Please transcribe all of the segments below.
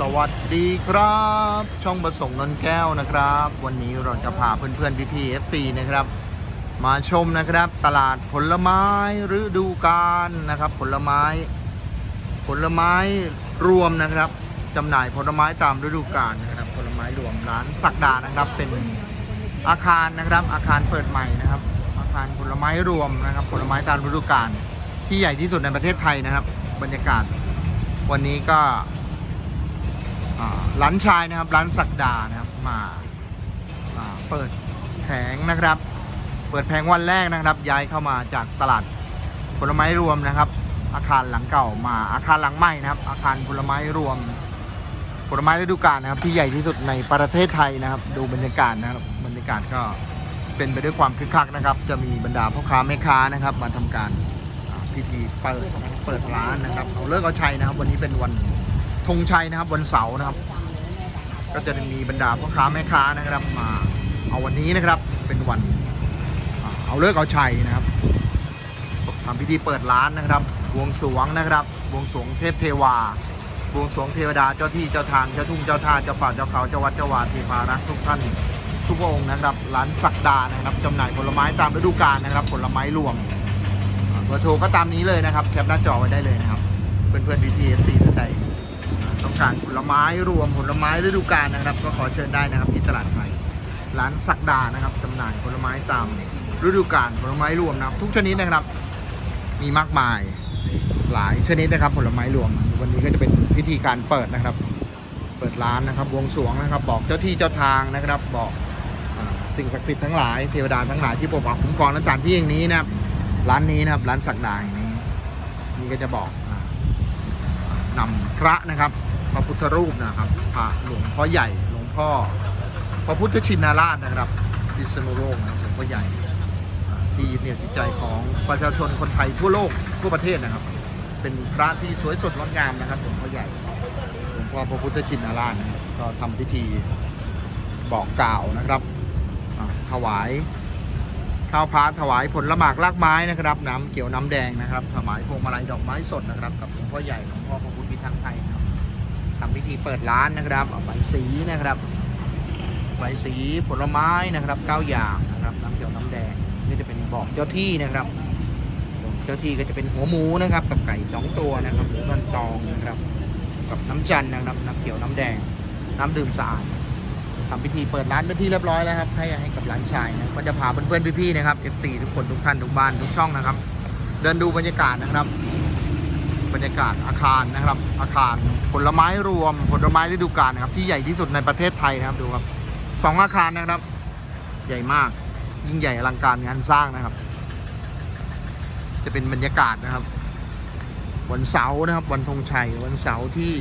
สวัสดีครับ ช่องประสงค์นนแก้วนะครับ วันนี้เราจะพาเพื่อนๆพี่ๆ FC นะครับ มาชมนะครับ ตลาดผลไม้ฤดูกาลนะครับ ผลไม้ ผลไม้รวมนะครับจำหน่ายผลไม้ตามฤดูกาลนะครับ ผลไม้รวมร้านสักดานะครับ เป็นอาคารนะครับ อาคารเปิดใหม่นะครับ อาคารผลไม้รวมนะครับ ผลไม้ตามฤดูกาลที่ใหญ่ที่สุดในประเทศไทยนะครับ บรรยากาศ วันนี้ก็ ร้านชายนะครับร้านสักดานะครับมาาเปิดแผงนะครับ เปิดแผงวันแรกนะครับ ย้ายเข้ามาจากตลาดผลไม้รวมนะครับ อาคารหลังเก่ามาอาคารหลังใหม่นะครับ อาคารผลไม้รวมผลไม้ฤดูกาลนะครับที่ใหญ่ที่สุดในประเทศไทยนะครับ ดูบรรยากาศนะครับบรรยากาศก็เป็นไปด้วยความคึกคักนะครับ จะมีบรรดาพ่อค้าแม่ค้านะครับ มาทำการพิธีเปิดเปิดร้านนะครับเอาเลิกเอาชัยนะครับ วันนี้เป็นวัน ธงชัยนะครับวันเสาร์นะครับ ก็จะมีบรรดาพ่อค้าแม่ค้านะครับมาเอาวันนี้นะครับเป็นวันเอาเลิกเอาชัยนะครับทำพิธีเปิดร้านนะครับบวงสรวงนะครับบวงสรวงเทพเทวาบวงสรวงเทวดาเจ้าที่เจ้าทางเจ้าทุ่งเจ้าท่าเจ้าป่าเจ้าเขาเจ้าวัดเจ้าวาเทพารักทุกท่านทุกองค์นะครับร้านสักดานะครับจำหน่ายผลไม้ตามฤดูกาลนะครับ ผลไม้รวมเบอร์โทรก็ตามนี้เลยนะครับแคปหน้าจอไว้ได้เลยนะครับเพื่อนๆพีพีเอฟซีท่านใด ต้องการผลไม้รวมผลไม้ฤดูกาลนะครับ ก็ขอเชิญได้นะครับที่ตลาดไทยร้านสักดานะครับจำหน่ายผลไม้ตามฤดูกาลผลไม้รวมนะครับ ทุกชนิดนะครับ มีมากมายหลายชนิดนะครับ ผลไม้รวม วันนี้ก็จะเป็นพิธีการเปิดนะครับ เปิดร้านนะครับบวงสรวงนะครับ บอกเจ้าที่เจ้าทางนะครับ บอกอสิ่งศักดิ์สิทธิ์ทั้งหลายเทวดาทั้งหลายที่ปกปักคุ้มครองและสถานที่อย่างนี้นะครับ ร้านนี้นะครับ ร้านสักดาแห่งนี้นี่ก็จะบอก นำพระนะครับพระพุทธรูปนะครับพระหลวงพ่อใหญ่หลวงพ่อพระพุทธชินราชนะครับพิษณุโลกนะหลวงพ่อใหญ่ ที่ยึดเหนี่ยวจิตใจของประชาชนคนไทยทั่วโลกทั่วประเทศนะครับ เป็นพระที่สวยสดงดงามนะครับหลวงพ่อใหญ่หลวงพ่อพระพุทธชินราชนะก็ทำพิธีบอกกล่าวนะครับถวายข้าวพระถวายผลละหมากลากไม้นะครับ น้ำเขียวน้ำแดงนะครับถวายพวงมาลัยดอกไม้สดนะครับ กับหลวงพ่อใหญ่หลวงพ่อพระ ทธพิทักษ์ไทยนะครับทำพิธีเปิดร้านนะครับใบสีนะครับใบสีผลไม้นะครับเก้าอย่างนะครับน้ำเขียวน้ำแดงนี่จะเป็นบอกเจ้าที่นะครับ เจ้าที่ก็จะเป็นหัวหมูนะครับ กับไก่สองตัวนะครับหมูมันตองนะครับ กับน้ำจันทร์นะครับน้ำเขียวน้ำแดง น้ำดื่มสะอาดทำพิธีเปิดร้านเป็นที่เรียบร้อยแล้วครับให้ให้กับร้านชายนะก็จะพาเพื่อนๆพี่ๆนะครับ F4 ทุกคนทุกท่านทุกบ้านทุกช่องนะครับ เดินดูบรรยากาศนะครับ บรรยากาศอาคารนะครับ อาคารผลไม้รวมผลไม้ฤดูกาลนะครับ ที่ใหญ่ที่สุดในประเทศไทยนะครับดูครับสองอาคารนะครับ ใหญ่มาก ยิ่งใหญ่อลังการงานสร้างนะครับ จะเป็นบรรยากาศนะครับ วันเสาร์นะครับ วันธงชัย วันเสาร์ที่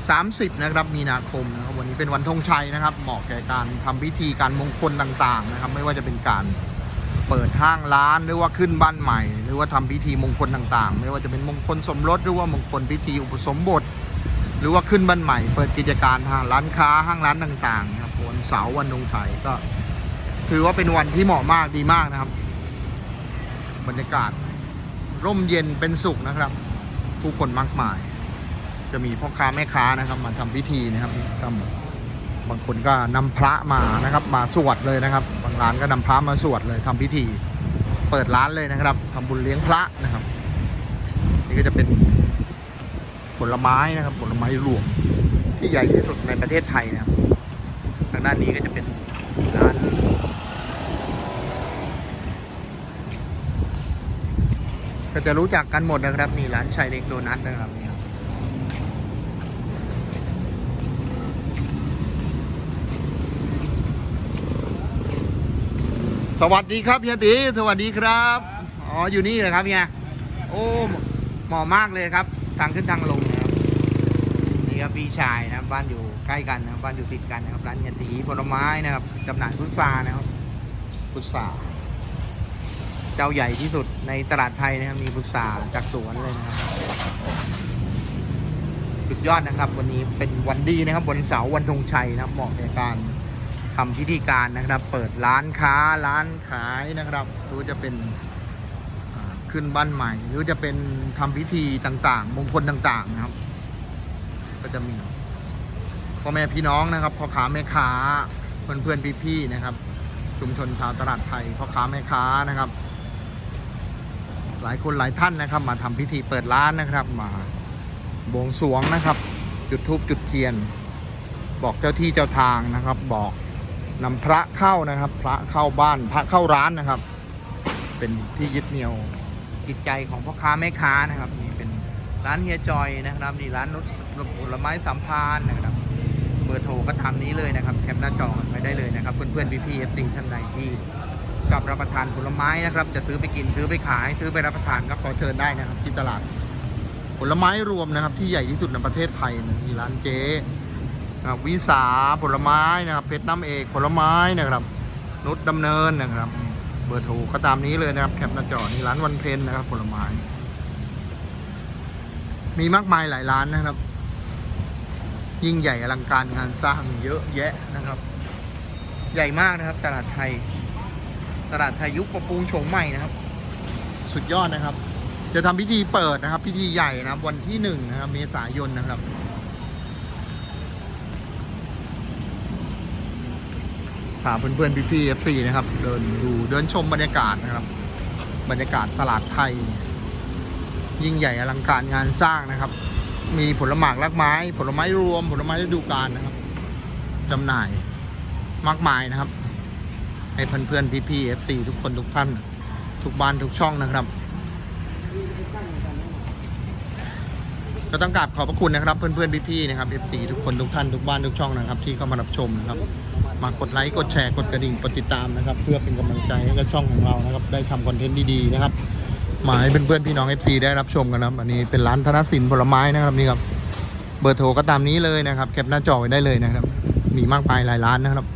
30 นะครับ มีนาคมนะครับ วันนี้เป็นวันธงชัยนะครับ เหมาะแก่การทำพิธีการมงคลต่าง ๆ นะครับ ไม่ว่าจะเป็นการ เปิดห้างร้านหรือว่าขึ้นบ้านใหม่ หรือว่าทำพิธีมงคลต่างๆ ไม่ว่าจะเป็นมงคลสมรสหรือว่ามงคลพิธีอุปสมบท หรือว่าขึ้นบ้านใหม่ เปิดกิจการทางร้านค้าห้างร้านต่างๆครับวันเสาร์วันนงชัยก็ ถือว่าเป็นวันที่เหมาะมากดีมากนะครับ บรรยากาศร่มเย็นเป็นสุขนะครับ ผู้คนมากมาย จะมีพ่อค้าแม่ค้านะครับ มาทำพิธีนะครับทำ บางคนก็นำพระมานะครับ มาสวดเลยนะครับ บางร้านก็นำพระมาสวดเลยทำพิธี เปิดร้านเลยนะครับทำบุญเลี้ยงพระนะครับ นี่ก็จะเป็นผลไม้นะครับ ผลไม้รวมที่ใหญ่ที่สุดในประเทศไทยนะครับทางด้านนี้ก็จะเป็นร้านก็จะรู้จักกันหมดนะครับนี่ร้านชายเล็กโดนัทนะครับนี่ครับ สวัสดีครับเฮียตีสวัสดีครับ อ๋ออยู่นี่เลยครับเฮียโอ้เหมาะมากเลยครับ ทางขึ้นทางลงนะครับนี่ครับพี่ชายนะครับบ้านอยู่ใกล้กันนะครับบ้านอยู่ติดกันนะครับร้านเฮียตีผลไม้นะครับจำหน่ายพุทรานะครับพุทราเจ้าใหญ่ที่สุดในตลาดไทยนะครับมีพุทราจากสวนเลยนะครับสุดยอดนะครับ วันนี้เป็นวันดีนะครับวันเสาร์วันธงชัยนะครับเหมาะแก่การ ทำพิธีการนะครับ เปิดร้านค้าร้านขายนะครับหรือจะเป็นขึ้นบ้านใหม่ หรือจะเป็นทำพิธีต่างๆ มงคลต่างๆนะครับ ก็จะมีพ่อแม่พี่น้องนะครับพ่อค้าแม่ค้าเพื่อนเพื่อนๆพี่ๆนะครับ ชุมชนชาวตลาดไทยพ่อค้าแม่ค้านะครับ หลายคนหลายท่านนะครับ มาทำพิธีเปิดร้านนะครับ มาบวงสรวงนะครับ จุดธูปจุดเทียน บอกเจ้าที่เจ้าทางนะครับ บอก นำพระเข้านะครับ พระเข้าบ้านพระเข้าร้านนะครับ เป็นที่ยึดเหนี่ยวจิตใจของพ่อค้าแม่ค้านะครับนี่เป็นร้านเฮียจอยนะครับนี่ร้านนุชผลไม้สัมพานนะครับเบอร์โทรก็ตามนี้เลยนะครับแคปหน้าจอไปได้เลยนะครับ เพื่อนๆพี่ๆเอฟซีท่านใดที่ชอบรับประทานผลไม้นะครับ จะซื้อไปกินซื้อไปขาย ซื้อไปรับประทานก็ขอเชิญได้นะครับที่ตลาดผลไม้รวมนะครับ ที่ใหญ่ที่สุดในประเทศไทยนะมีร้านเจ๊ วิสาผลไม้นะครับ เพชรน้ำเอกผลไม้นะครับ นุชดำเนินนะครับ เบอร์โทรก็ตามนี้เลยนะครับแคปหน้าจอนี่ร้านวันเพ็ญนะครับ ผลไม้ มีมากมายหลายร้านนะครับ ยิ่งใหญ่อลังการงานสร้างเยอะแยะนะครับ ใหญ่มากนะครับ ตลาดไทย ตลาดไทยยุคประปรุงโฉมใหม่นะครับ สุดยอดนะครับ จะทำพิธีเปิดนะครับ พิธีใหญ่นะครับ วันที่หนึ่งนะครับ เมษายนนะครับ พาเพื่อนๆพี่ๆเอฟซีนะครับ เดินดูเดินชมบรรยากาศนะครับ บรรยากาศตลาดไทย ยิ่งใหญ่อลังการงานสร้างนะครับ มีผลหมากรากไม้ ผลไม้รวม ผลไม้ฤดูกาลนะครับจำหน่ายมากมายนะครับ ให้เพื่อนๆพี่ๆเอฟซีทุกคนทุกท่าน ทุกบ้านทุกช่องนะครับ ก็ต้องกราบขอบพระคุณนะครับ เพื่อนๆพี่ๆนะครับเอฟซีทุกคนทุกท่านทุกบ้านทุกช่องนะครับ ที่เข้ามารับชมนะครับ มากดไลค์กดแชร์กดกระดิ่งกดติดตามนะครับ เพื่อเป็นกำลังใจให้กับช่องของเรานะครับ ได้ทำคอนเทนต์ดีๆนะครับมาให้เพื่อนๆพี่น้อง FC ได้รับชมกันนะครับ อันนี้เป็นร้านธนสินผลไม้นะครับนี่ครับเบอร์โทรก็ตามนี้เลยนะครับแคปหน้าจอไว้ได้เลยนะครับ มีมากมายหลายร้านนะครับ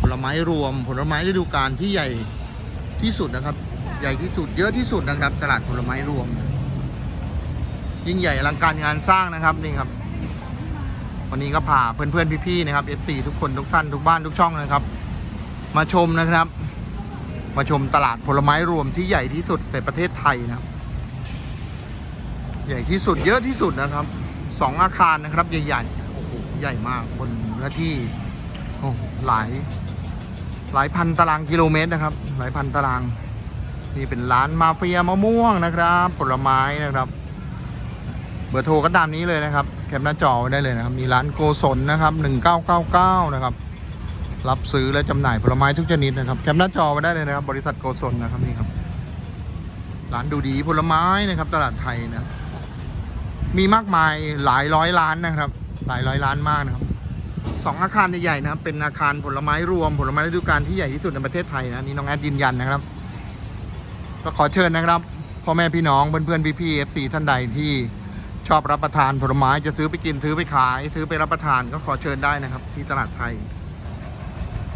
ผลไม้รวมผลไม้ฤดูกาลที่ใหญ่ที่สุดนะครับ ใหญ่ที่สุดเยอะที่สุดนะครับ ตลาดผลไม้รวม ยิ่งใหญ่อลังการงานสร้างนะครับนี่ครับ วันนี้ก็พาเพื่อนๆพี่ๆนะครับ FC ทุกคนทุกท่านทุกบ้านทุกช่องนะครับ มาชมนะครับ มาชมตลาดผลไม้รวมที่ใหญ่ที่สุดในประเทศไทยนะครับ ใหญ่ที่สุดเยอะที่สุดนะครับสองอาคารนะครับใหญ่ๆโอ้โหใหญ่มากบนเนื้อที่โอ้หลายหลายพันตารางกิโลเมตรนะครับ หลายพันตาราง นี่เป็นร้านมาเฟียมะม่วงนะครับ ผลไม้นะครับ เบอร์โทรก็ตามนี้เลยนะครับ แคปหน้าจอไว้ได้เลยนะครับ มีร้านโกศลนะครับ 1999 นะครับ รับซื้อและจำหน่ายผลไม้ทุกชนิดนะครับ แคปหน้าจอไว้ได้เลยนะครับ บริษัทโกศลนะครับนี่ครับ ร้านดูดีผลไม้นะครับ ตลาดไทยนะ มีมากมายหลายร้อยล้านนะครับ หลายร้อยล้านมากนะครับสองอาคารใหญ่ๆนะครับ เป็นอาคารผลไม้รวมผลไม้ฤดูกาลที่ใหญ่ที่สุดในประเทศไทยนะนี่น้องแอดยืนยันนะครับ ก็ขอเชิญนะครับพ่อแม่พี่น้องเพื่อนๆพี่ๆเอฟซีท่านใดที่ ชอบรับประทานผลไม้จะซื้อไปกินซื้อไปขาย ซื้อไปรับประทานก็ขอเชิญได้นะครับ ที่ตลาดไทย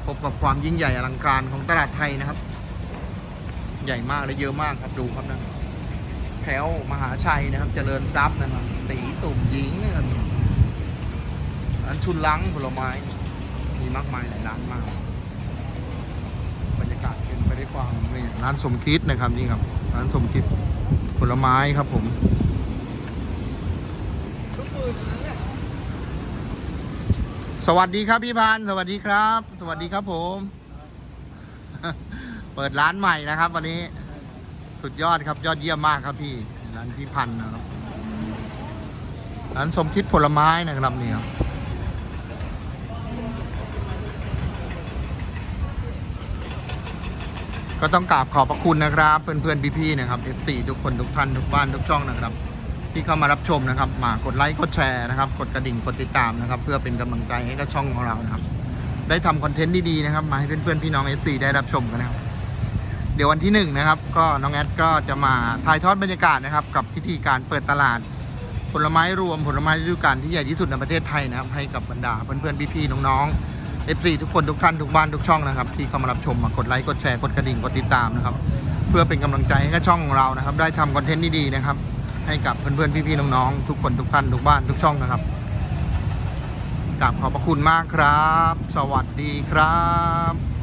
พบกับความยิ่งใหญ่อลังการของตลาดไทยนะครับ ใหญ่มากและเยอะมากครับดูครับนะแถวมหาชัยนะครับ เจริญทรัพย์นะครับตีตุ่มหญิงนะครับร้านชุนลังผลไม้มีมากมายหลายร้านมากบรรยากาศเป็นไปได้วยความนี่ร้านสมคิดนะครับนี่ครับร้านสมคิดผลไม้ครับผม สวัสดีครับพี่พันธ์สวัสดีครับ สวัสดีครับผม เปิดร้านใหม่นะครับ วันนี้ สุดยอดครับยอดเยี่ยมมากครับพี่ ร้านพี่พันธ์นะครับ ร้านสมคิดผลไม้นะครับนี่ครับก็ต้องกราบขอบพระคุณนะครับ เพื่อนๆพี่ๆนะครับ F4 ทุกคนทุกท่านทุกบ้านทุกช่องนะครับ ที่เข้ามารับชมนะครับ มากดไลค์กดแชร์นะครับ กดกระดิ่งกดติดตามนะครับ เพื่อเป็นกำลังใจให้กับช่องของเรานะครับ ได้ทำคอนเทนต์ดีๆนะครับมาให้เพื่อนๆพี่น้อง FC ได้รับชมกันนะครับเดี๋ยววันที่หนึ่งนะครับ ก็น้องแอดก็จะมาถ่ายทอดบรรยากาศนะครับ กับพิธีการเปิดตลาด ผลไม้รวมผลไม้ฤดูกาลที่ใหญ่ที่สุดในประเทศไทยนะครับ ให้กับบรรดาเพื่อนๆพี่ๆน้องๆ FC ทุกคนทุกท่านทุกบ้านทุกช่องนะครับ ที่เข้ามารับชมมากดไลค์กดแชร์กดกระดิ่งกดติดตามนะครับ เพื่อเป็นกำลังใจให้กับช่องของเรานะครับ ได้ทำคอนเทนต์ดีๆนะครับ ให้กับเพื่อนๆพี่ๆน้องๆทุกคนทุกท่านทุกบ้านทุกช่องนะครับกราบขอบพระคุณมากครับ สวัสดีครับ